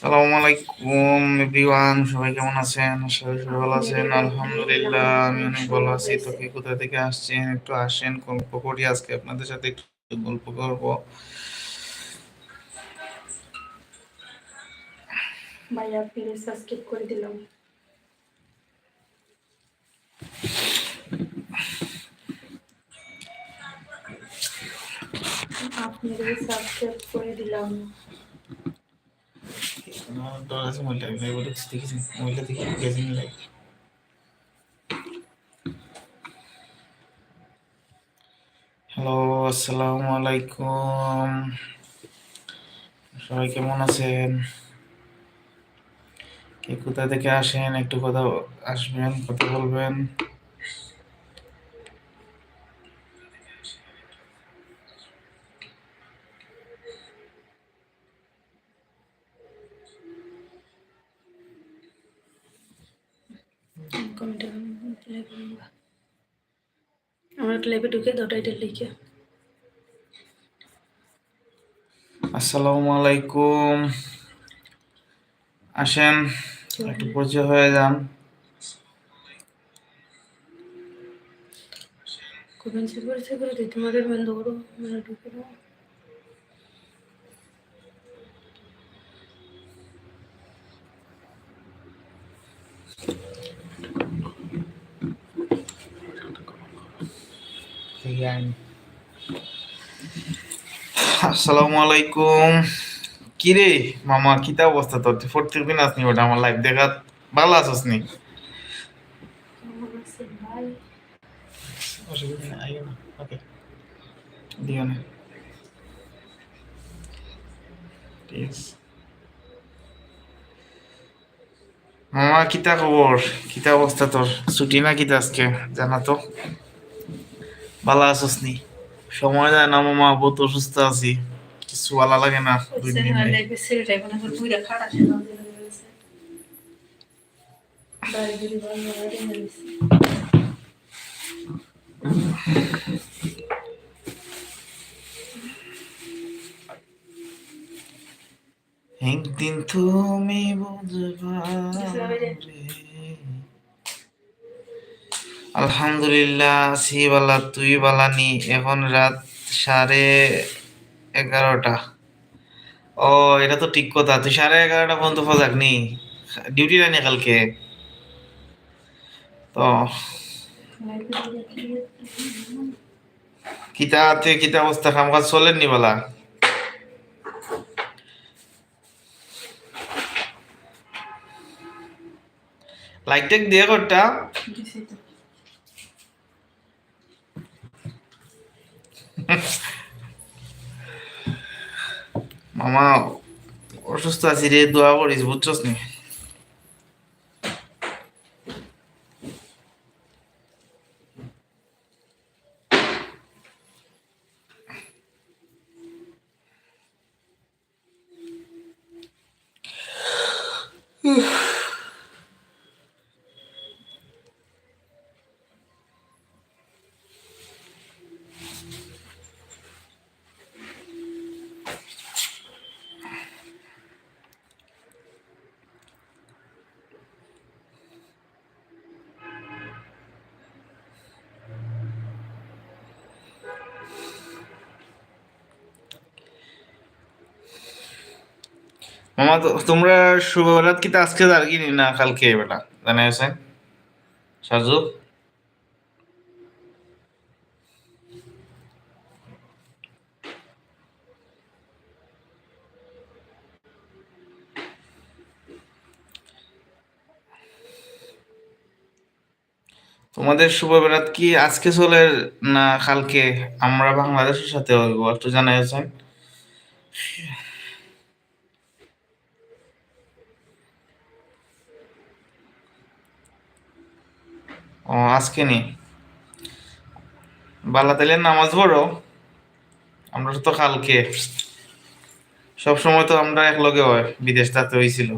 সালামু আলাইকুম সবাই কেমন আছেন? সবাই ভালো আছেন। আলহামদুলিল্লাহ, আমি অনেক ভালো আছি। তো কে কোথা থেকে আসছেন, একটু আসেন, গল্প করি। আজকে আপনাদের সাথে একটু গল্প করব। ভাইয়া সাবস্ক্রাইব করে দিলাম। সাবস্ক্রাইব করে দিলাম। হ্যালো আসসালামু আলাইকুম। সবাই কেমন আছেন? কে কোথা থেকে আসেন? একটু কথা আসবেন, কথা বলবেন কমেন্টে আমরা ক্লেবে ঢুকে দো টাইটেল লিখে। আসসালামু আলাইকুম। আসেন একটু পরিচয় হয়ে যান। কমেন্ট করে করে দিতে মাদের বন্ধ করো মানে ঢুকে দাও আসসালামু আলাইকুম কি রে মামা কিতা অবস্থা তোর? তুই প্রত্যেক দিন আসনি ওটা আমার লাইফ দেখা। ভালো নি? দিও না। মামা কিতা খবর? কিতা অবস্থা তোর? ছুটি না কিতা আজকে? জানা তো। ভালো আছিস নি? সময় যায় না, মামা বহুত অসুস্থ আছি। কিছু ভালো লাগে না, দুই দিন ধরে। লাগবে সেটা এখন এখন দুইটা খাড়া সেটা বাড়ি যদি ভালো লাগে না একদিন তুমি বুঝবা রে। আলহামদুলিল্লাহ আছি বালা তুই বালানি এখন রাত সাড়ে এগারোটা। ও, এটা তো ঠিক কথা, তুই সাড়ে এগারোটা পর্যন্ত ফজাক নি? ডিউটি নাই কালকে? তো, কিতা তুই কিতা অবস্থা কাম কাজ চলেন নি বালা? লাইক টেক দিয়ে করটা মামা অসুস্থ আছি রে দোয়া করিস বুঝছস নি? মামা তোমরা শুভরাত কি আজকে আর না, কালকে বেটা জানা আছে সাজু? তোমাদের শুভ বেড়াত কি আজকে চলে না কালকে? আমরা বাংলাদেশের সাথে হইব, একটু জানাই ও আজকে নি বালা তাইলে নামাজ পড়ো। আমরা তো কালকে। সব সময় তো আমরা একলগে হয় বিদেশ তাতে হয়েছিল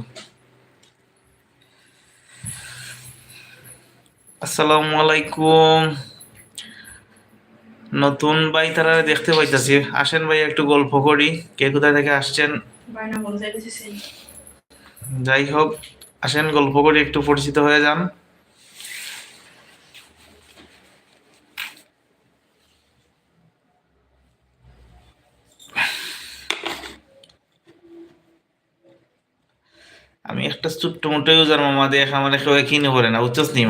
আসসালামু আলাইকুম। নতুন ভাই তারা দেখতে পাইতাছি। আসেন ভাই একটু গল্প করি। কে কোথা থেকে আসছেন? যাই হোক আসেন গল্প করি একটু পরিচিত হয়ে যান। একটা ছোট্ট মোটো ইউজার মামা দেখ আমার কেউ কিনে পড়ে না, বুঝছস নি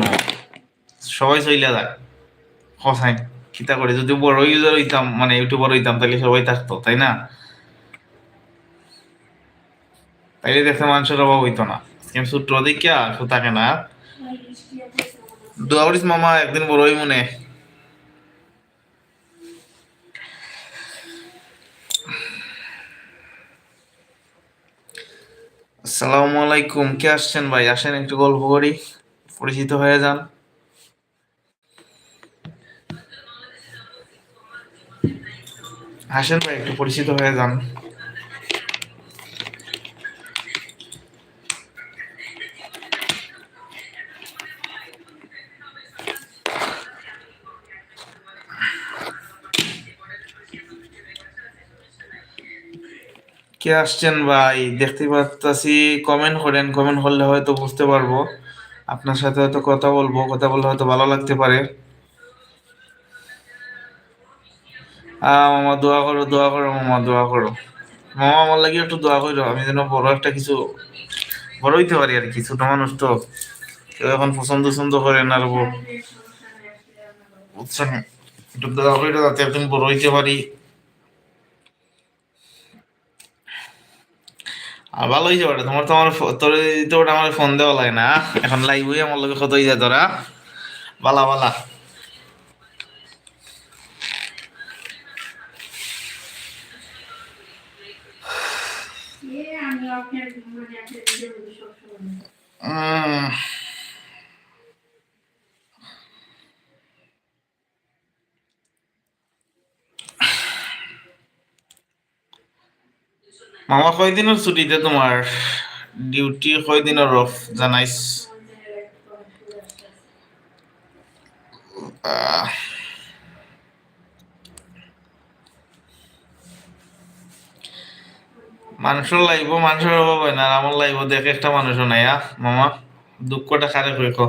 সবাই চইলা যাক। হসাই কিতা করে? যদি বড় ইউজার হইতাম মানে ইউটিউবার হইতাম তাহলে সবাই থাকতো, তাই না? তাইলে দেখতে মানুষের অভাব হইতো না। আমি ছোট্ট দেখিয়া থাকে না। দোয়া করিস মামা একদিন বড়ই মনে আসসালামু আলাইকুম। কে আসছেন ভাই? আসেন, একটু গল্প করি। পরিচিত হয়ে যান। আসেন ভাই, একটু পরিচিত হয়ে যান। আসছেন ভাই? দেখতে পাচ্ছি কমেন্ট করেন কমেন্ট করলে হয়তো বুঝতে পারব। আপনার সাথে হয়তো কথা বলব, কথা বললে হয়তো ভালো লাগতে পারে। মামা দোয়া করো দোয়া করো, মামা দোয়া করো। মামা, আমার লাগে একটু দোয়া করো আমি যেন বড় একটা কিছু, বড় হইতে পারি আর কি, ছোট মানুষ তো। কেউ এখন পছন্দ পছন্দ করে না বুঝছেন একটু দোয়া যাতে একদিন বড় হইতে পারি। ভালো হয়েছে ওটা তোমার তো আমার তোর তো ওটা আমার ফোন দেওয়া লাগে না। এখন লাইভ হয়ে আমার লোকে কত যায় তোরা। বালা বালা। উম, মামা কয়দিনের ছুটিতে তোমার ডিউটি কয়দিনের অফ জানাইস আহ, মানুষের লাইব মানুষের অভাব হয় না আমার লাইব দেখে একটা মানুষও নাই আ মামা দুঃখটা খারে কই কো।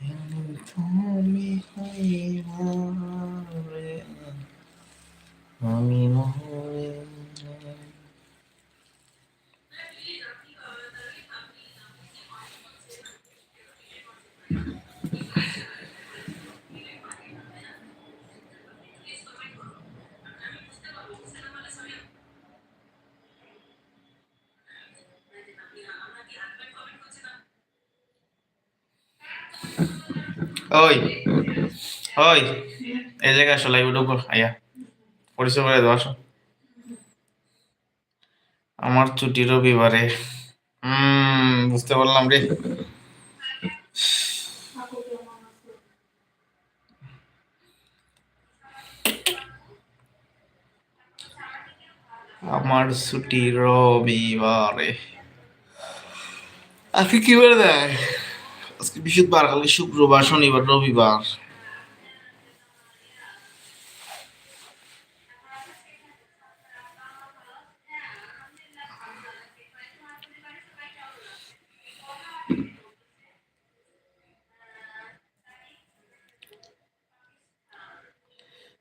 আমি মরে ওই ওই এই জায়গায় আসো লাইভ ঢুকো আয়া পরিচয় করে আসো। আমার ছুটি রবিবারে। বুঝতে পারলাম রে। আমার ছুটি রবিবারে। আজকে কি বার দেয় আজকে বৃহস্পতিবার কালকে শুক্রবার, শনিবার, রবিবার।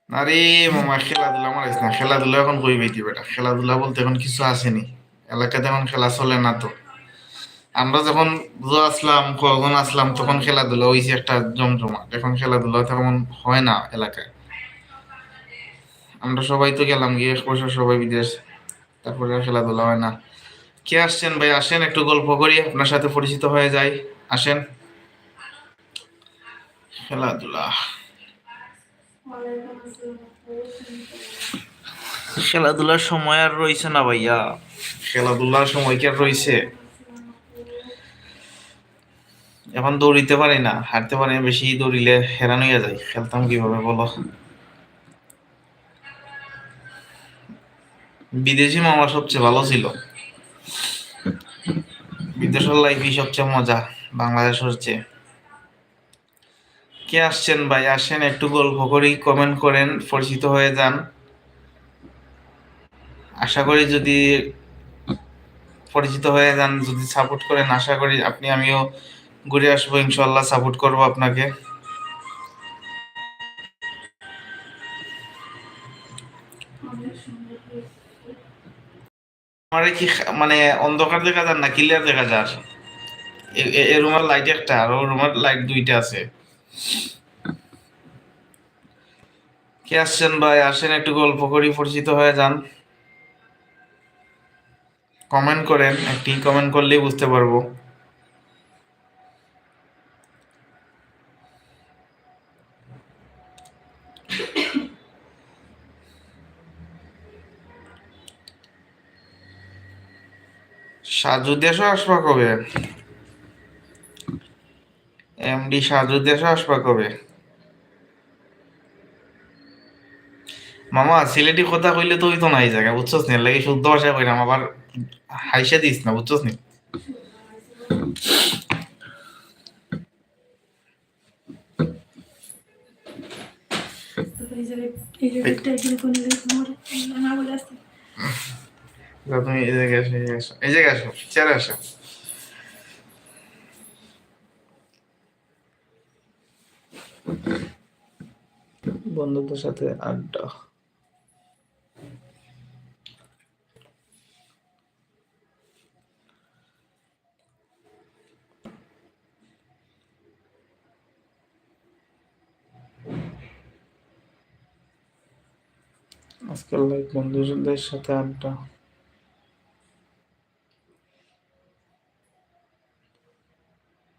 আরে, মামা, খেলাধুলা মারিস না। খেলাধুলা এখন কই পাইতি বেটা? খেলাধুলা বলতে এখন কিছু আসেনি। এলাকাতে এখন খেলা চলে না তো। আমরা যখন আসলাম কখন আসলাম, তখন খেলাধুলা হয়েছে একটা জমজমা এখন খেলাধুলা তেমন হয় না এলাকায়। আমরা সবাই তো গেলাম, গিয়ে এক বছর সবাই বিদেশ। তারপরে আর খেলাধুলা হয় না। কে আসছেন ভাই? আসেন, একটু গল্প করি। আপনার সাথে পরিচিত হয়ে যাই। আসেন। খেলাধুলা। খেলাধুলার সময় আর রয়েছে না ভাইয়া। খেলাধুলার সময় কি আর রয়েছে? এখন দৌড়িতে পারি না, হাঁটতে পারি না, বেশি দৌড়িলে হেরান হইয়া যায়। খেলতাম কীভাবে বলো? বিদেশি মামা সবচেয়ে ভালো ছিল। বিদেশের লাইফই সবচেয়ে মজা বাংলাদেশ চেয়ে। কে আসছেন ভাই? আসেন, একটু গল্প করি কমেন্ট করেন, পরিচিত হয়ে যান। আশা করি যদি পরিচিত হয়ে যান, যদি সাপোর্ট করেন, আশা করি আপনি, আমিও ঘুরে আসব ইনশাল্লাহ সাপোর্ট করব আপনাকে। আমার কি মানে অন্ধকার দেখা যান না ক্লিয়ার দেখা যার? এ- রুমের লাইট একটা, আর ও রুমের লাইট দুইটা আছে। কে আসছেন ভাই? আসেন, একটু গল্প করি, পরিচিত হয়ে যান। কমেন্ট করেন, একটি কমেন্ট করলেই বুঝতে পারব। সাজু দেশও আসবা কবে? এমডি সাজু আসবা কবে মামা সিলেটি কথা কইলে তো ওই তো নাই জায়গা বুঝছস নি লাগে শুদ্ধ ভাষা কইরাম আবার হাইসা দিস না বুঝছস নি না এই জায়গায় আসো এই জায়গায় আসো চেয়ারে আসো বন্ধুদের সাথে আড্ডা। আজকাল বন্ধুদের সাথে আড্ডা।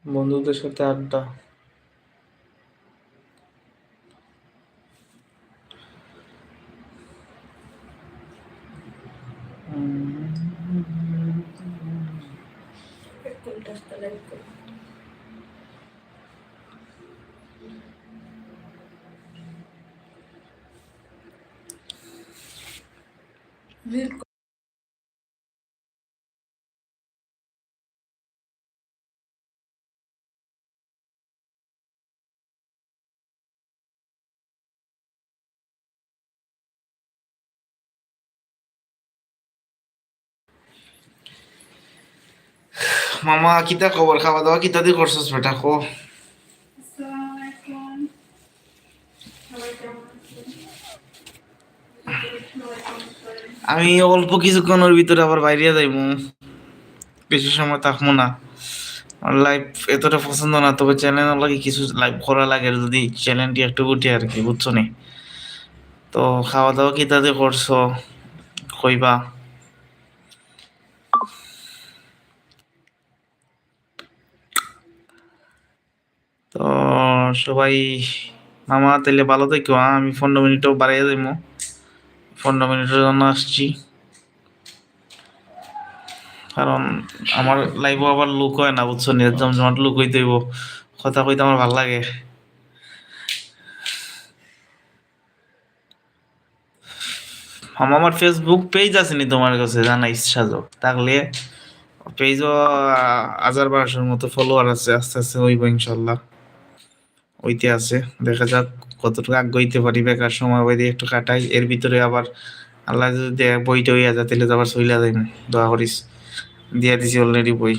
বন্ধুদের সাথে আড্ডা। মামা কিতা খবর খাওয়া দাওয়া কিতা দিয়ে করছস বেটা কো আমি অল্প কিছুক্ষণের ভিতরে আবার বাইরে যাইবো। বেশি সময় থাকব না। লাইভ এতটা পছন্দ না, তবে চ্যানেল লাগে কিছু লাইভ করা লাগে, যদি চ্যানেলটি একটু উঠে আর কি, বুঝছ নি? তো খাওয়া দাওয়া কি তাদের করছ? কইবা। তো সবাই মামা তাহলে ভালো থেকো? আমি পনেরো মিনিটও বাড়াইয়া যাইমো। পনেরো মিনিটের জন্য আসছি। কারণ আমার লাইভ আবার লুক হয় না, বুঝছ? নি জমজমাট লুক হইতে কথা কইতে আমার ভালো লাগে। আমার ফেসবুক পেজ আছে নি তোমার কাছে? জানা ইচ্ছা যাও থাকলে পেজও হাজার বারোশোর মতো ফলোয়ার আছে। আস্তে আস্তে হইব ইনশাল্লাহ। ওইতে আছে। দেখা যাক কতটুকু আগ্রহিতে পারি, বেকার সময় বাইরে একটু কাটাই, এর ভিতরে আবার আল্লাহ যদি বইটা হইয়া যায়, তাহলে তো আবার চইলা যাই দোয়া করিস। দিয়া দিছি অলরেডি বই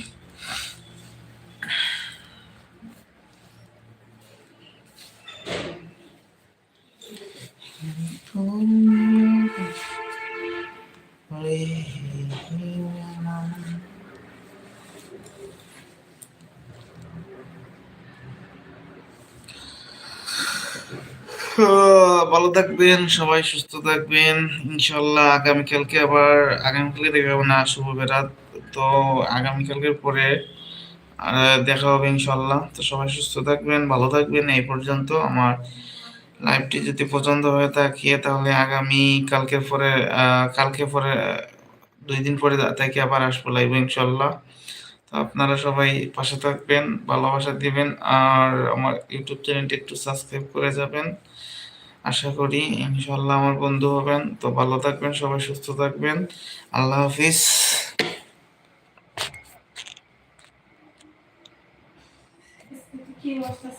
আহ, ভালো থাকবেন, সবাই সুস্থ থাকবেন। ইনশাল্লাহ আগামীকালকে আবার, আগামীকালকে দেখা হবে না, শুভ বেরাত। তো আগামীকালকের পরে দেখা হবে ইনশাল্লাহ। তো সবাই সুস্থ থাকবেন, ভালো থাকবেন। এই পর্যন্ত আমার লাইভটি যদি পছন্দ হয়ে থাকে, তাহলে আগামী কালকের পরে কালকে পরে, দুই দিন পরে থেকে আবার আসব লাইভ ইনশাল্লাহ। তো আপনারা সবাই পাশে থাকবেন, ভালোবাসা দিবেন, আর আমার ইউটিউব চ্যানেলটি একটু সাবস্ক্রাইব করে যাবেন। আশা করি ইনশাল্লাহ আমার বন্ধু হবেন। তো ভালো থাকবেন, সবাই সুস্থ থাকবেন। আল্লাহ হাফিজ। কি অবস্থা?